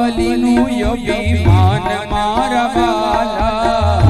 બલીનું અભિમાન મારા વાલા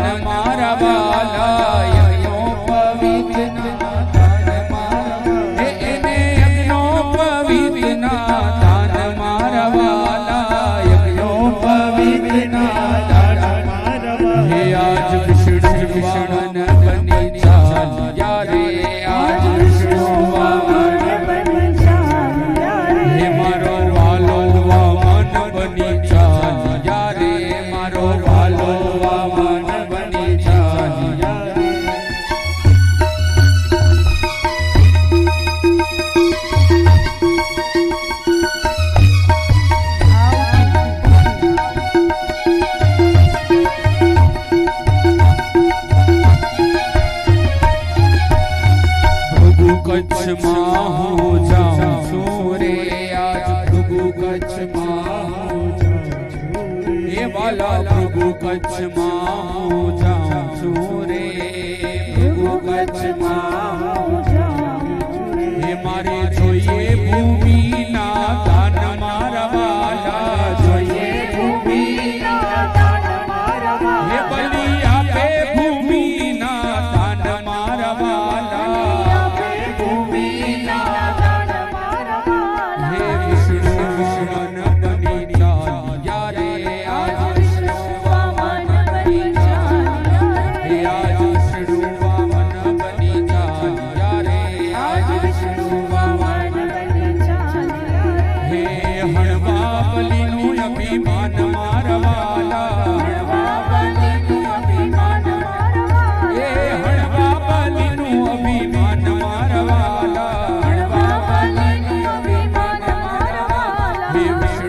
કચ્છમાં હું જાઉં છું રે બાબલીનું અભિમાન મારવાલા. Here we